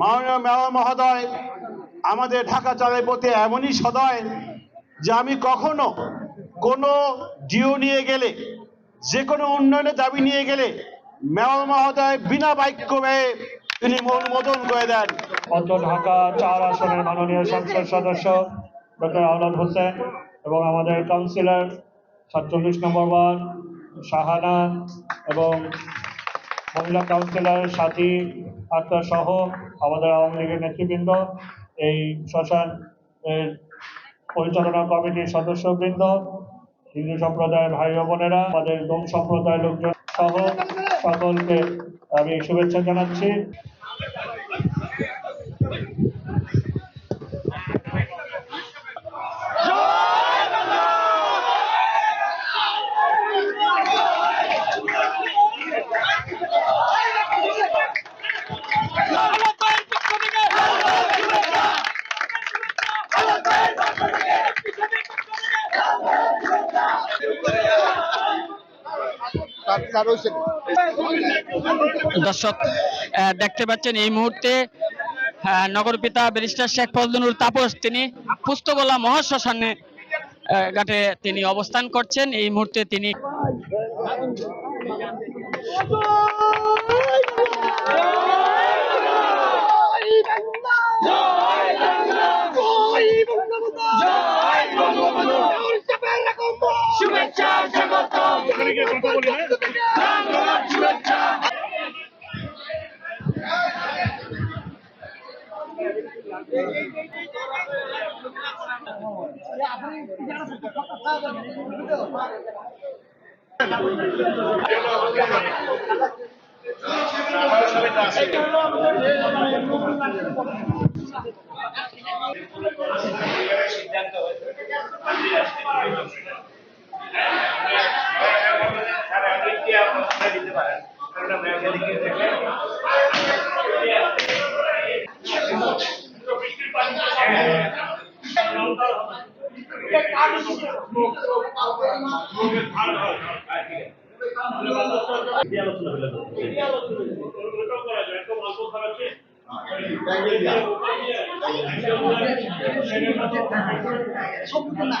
মাননীয় মেয়র মহোদয়, আমাদের ঢাকা চালের প্রতি এমনই সদয় যে আমি কখনো কোনো ডিও নিয়ে গেলে, যে কোনো উন্নয়নের দাবি নিয়ে গেলে মেয়র মহোদয় বিনা বাক্য ব্যয়ে তিনি অনুমোদন করে দেন। অত্র ঢাকা চার আসনের মাননীয় সংসদ সদস্য ডক্টর আওলাদ হোসেন এবং আমাদের কাউন্সিলর সাতচল্লিশ নম্বর ওয়ার্ড শাহানা এবং মহিলা কাউন্সিলর, সাথী, আক্তার সহ আমাদের আওয়ামী লীগের নেতৃবৃন্দ, এই শ্মশান পরিচালনা কমিটির সদস্যবৃন্দ, হিন্দু সম্প্রদায়ের ভাই বোনেরা, আমাদের দম সম্প্রদায়ের লোকজন সহ সকলকে আমি শুভেচ্ছা জানাচ্ছি। দর্শক আহ, দেখতে পাচ্ছেন এই মুহূর্তে আহ, নগরপিতা ব্যারিস্টার শেখ ফজলুর তাপস তিনি পুস্তকলা মহাশ্মশানে আহ, ঘাটে তিনি অবস্থান করছেন। এই মুহূর্তে তিনি সিদ্ধান্ত সব না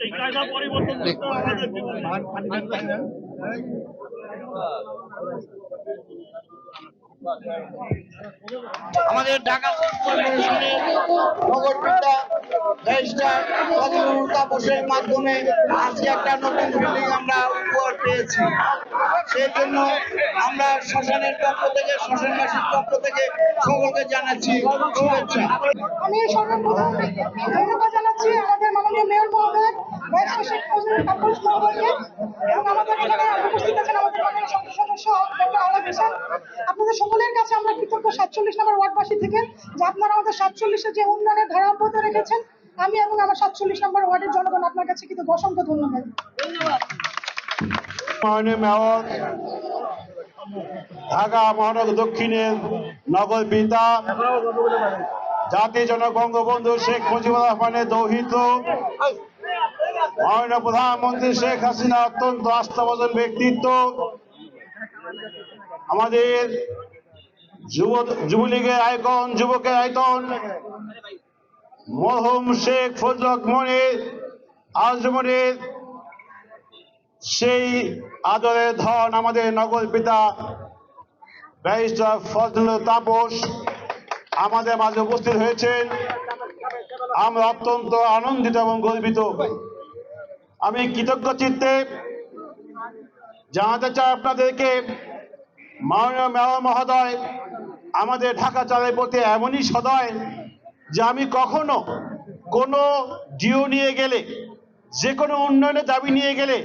এই কায়দা পরিবর্তন আমাদের মাধ্যমে আজকে একটা নতুন বিল্ডিং আমরা উপহার পেয়েছি। সেই জন্য আমরা শ্মশানের পক্ষ থেকে, শ্মশানবাসীর পক্ষ থেকে সকলকে জানাচ্ছি শুভেচ্ছা। আমি ধন্যবাদ জানাচ্ছি আমাদের মাননীয় মেয়র মহোদয় এবং আমাদের এখানে উপস্থিত আছেন আমাদের মাননীয় সংসদ সদস্য ডক্টর আলাদ হোসেন আপনাদের সকলের কাছে আমরা কৃতজ্ঞ সাতচল্লিশ নম্বর ওয়ার্ডবাসী থেকে যে আপনারা সাতচল্লিশে যে উন্নয়নের ধারা অব্যাহত রেখেছেন, আমি এবং আমার সাতচল্লিশ নম্বর ওয়ার্ডের জনগণ আপনার কাছে কিন্তু অসংখ্য ধন্যবাদ। ঢাকা, মহানগর দক্ষিণের নগর পিতা জাতির জনক বঙ্গবন্ধু শেখ মুজিবুর রহমানের দৌহিত, মাননীয় প্রধানমন্ত্রী শেখ হাসিনা অত্যন্ত আস্থাভাজন ব্যক্তিত্ব, আমাদের যুব যুবলীগের আইকন যুবকের আইকন মরহুম শেখ ফজলক মনির আজমনের সেই আদরের ধন আমাদের নগর পিতা ব্যারিস্টার ফজল তাপস আমাদের মাঝে উপস্থিত হয়েছেন। আমরা অত্যন্ত আনন্দিত এবং গর্বিত। আমি কৃতজ্ঞ চিত্তে জানাতে চাই আপনাদেরকে। মাননীয় মেয়র মহোদয় আমাদের ঢাকা চালের প্রতি এমনই সদয় যে আমি কখনো কোনো ডিও নিয়ে গেলে, যে কোনো উন্নয়নের দাবি নিয়ে গেলে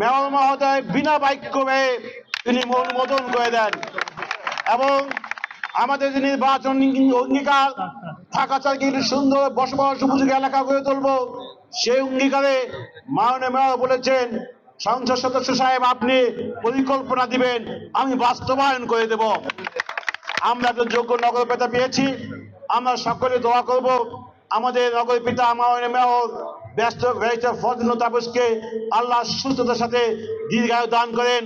মেয়র মহোদয় বিনা বাক্য ব্যয়ে তিনি অনুমোদন করে দেন। এবং আমাদের যে নির্বাচন অঙ্গীকার, ঢাকা চালকে কিন্তু সুন্দর বসবাস উপযোগী এলাকা গড়ে তুলব, সেই অঙ্গীকারে মাননীয় মেয়র বলেছেন, সংসদ সদস্য সাহেব আপনি পরিকল্পনা দিবেন, আমি বাস্তবায়ন করে দেব। আমরা তো যোগ্য নগর পিতা পেয়েছি। আমরা সকলে দোয়া করব। আমাদের নগর পিতা আমার মেয়র, ব্যস্ত ব্যারিস্টার ফজল তাপসকে আল্লাহ সুস্থতার সাথে দীর্ঘায়ু দান করেন।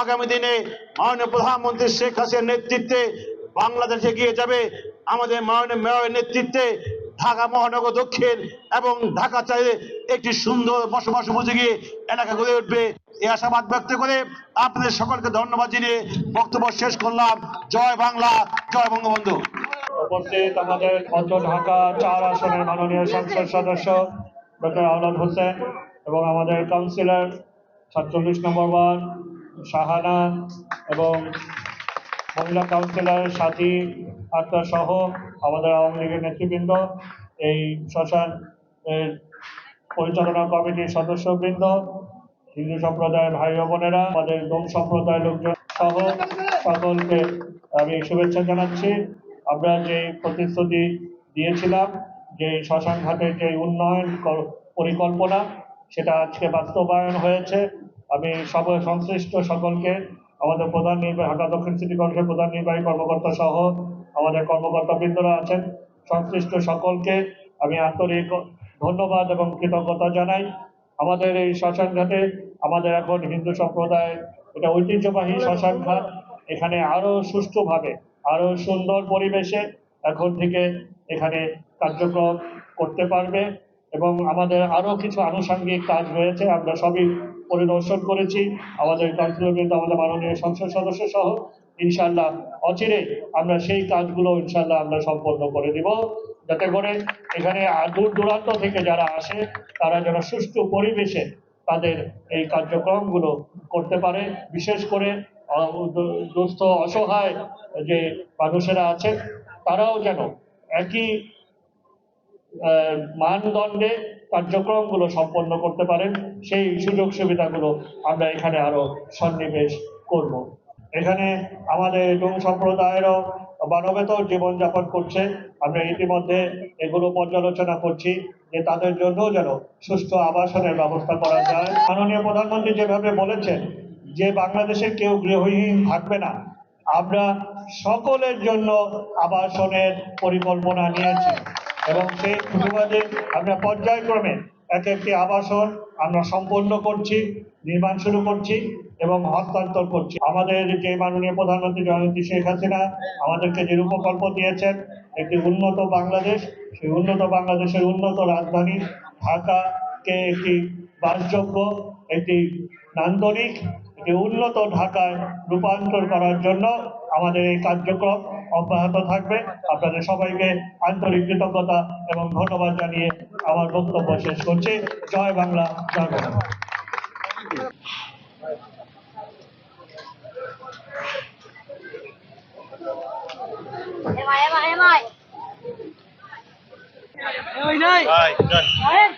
আগামী দিনে মাননীয় প্রধানমন্ত্রী শেখ হাসিনার নেতৃত্বে বাংলাদেশে এগিয়ে যাবে। আমাদের মাননীয় মেয়রের নেতৃত্বে ঢাকা মহানগর দক্ষিণ এবং ঢাকা চাইলে একটি সুন্দর বসবাস উপযোগী এলাকা গড়ে উঠবে। এই আশাবাদ ব্যক্ত করে আপনাদের সকলকে ধন্যবাদ জানিয়ে বক্তব্য শেষ করলাম। জয় বাংলা, জয় বঙ্গবন্ধু। উপস্থিত আমাদের মধ্য ঢাকা চার আসনের মাননীয় সংসদ সদস্য, ডক্টর আওলাদ হোসেন এবং আমাদের কাউন্সিলর সাতচল্লিশ নম্বর ওয়ার্ড শাহানা এবং মহিলা কাউন্সিলর সাথী আক্তার সহ আমাদের আওয়ামী লীগের নেতৃবৃন্দ, এই শ্মশান পরিচালনা কমিটির সদস্যবৃন্দ, হিন্দু সম্প্রদায়ের ভাই বোনেরা, আমাদের ডোম সম্প্রদায়ের লোকজন সহ সকলকে আমি শুভেচ্ছা জানাচ্ছি। আমরা যে প্রতিশ্রুতি দিয়েছিলাম, যে শ্মশান ঘাটের যে উন্নয়ন পরিকল্পনা, সেটা আজকে বাস্তবায়ন হয়েছে। আমি সব, সংশ্লিষ্ট সকলকে আমাদের প্রধান নির্বাহী, ঢাকা দক্ষিণ সিটি কর্পোরেশনের প্রধান নির্বাহী কর্মকর্তা সহ আমাদের কর্মকর্তা বৃন্দরা আছেন। সংশ্লিষ্ট সকলকে আমি আন্তরিক ধন্যবাদ এবং কৃতজ্ঞতা জানাই। আমাদের এই শ্মশান ঘাটে আমাদের এখন হিন্দু সম্প্রদায়ের এটা ঐতিহ্যবাহী শ্মশান ঘাট, এখানে আরও সুষ্ঠুভাবে, আরও সুন্দর পরিবেশে এখন থেকে এখানে কার্যক্রম করতে পারবে এবং আমাদের আরও কিছু আনুষঙ্গিক কাজ রয়েছে, আমরা সবই পরিদর্শন করেছি। আমাদের কাউন্সিলরবৃন্দ আমাদের মাননীয় সংসদ সদস্য সহ ইনশাল্লাহ অচিরে আমরা সেই কাজগুলো ইনশাল্লাহ আমরা সম্পন্ন করে দিব। যাতে করে এখানে দূর দূরান্ত থেকে যারা আসে, তারা যেন সুষ্ঠু পরিবেশে তাদের এই কার্যক্রমগুলো করতে পারে। বিশেষ করে দুস্থ, অসহায় যে মানুষেরা আছেন, তারাও যেন একই মানদণ্ডে কার্যক্রমগুলো সম্পন্ন করতে পারেন। সেই সুযোগ সুবিধাগুলো আমরা এখানে আরও সন্নিবেশ করব। এখানে আমাদের ডোম সম্প্রদায়েরও মানবেতর জীবনযাপন করছে। আমরা ইতিমধ্যে এগুলো পর্যালোচনা করছি যে তাদের জন্য যেন সুষ্ঠু আবাসনের ব্যবস্থা করা যায়। মাননীয় প্রধানমন্ত্রী যেভাবে বলেছেন যে বাংলাদেশের কেউ গৃহহীন থাকবে না, আমরা সকলের জন্য আবাসনের পরিকল্পনা নিয়েছি। এবং সেই সুবাদে আমরা পর্যায়ক্রমে এক একটি আবাসন আমরা সম্পন্ন করছি, নির্মাণ শুরু করছি এবং হস্তান্তর করছি। আমাদের যে মাননীয় প্রধানমন্ত্রী জয়ন্তী শেখ হাসিনা আমাদেরকে যে রূপকল্প দিয়েছেন, একটি উন্নত বাংলাদেশ, সেই উন্নত বাংলাদেশের উন্নত রাজধানী ঢাকাকে একটি বাসযোগ্য, একটি নান্দনিক, একটি উন্নত ঢাকায় রূপান্তর করার জন্য আমাদের এই কার্যক্রম অব্যাহত থাকবে আপনাদের সবাইকে আন্তরিক কৃতজ্ঞতা এবং ধন্যবাদ জানিয়ে আমার বক্তব্য শেষ করছি জয় বাংলা জয় Bangla Em ơi, em ơi, em ơi. Right, done. Đấy.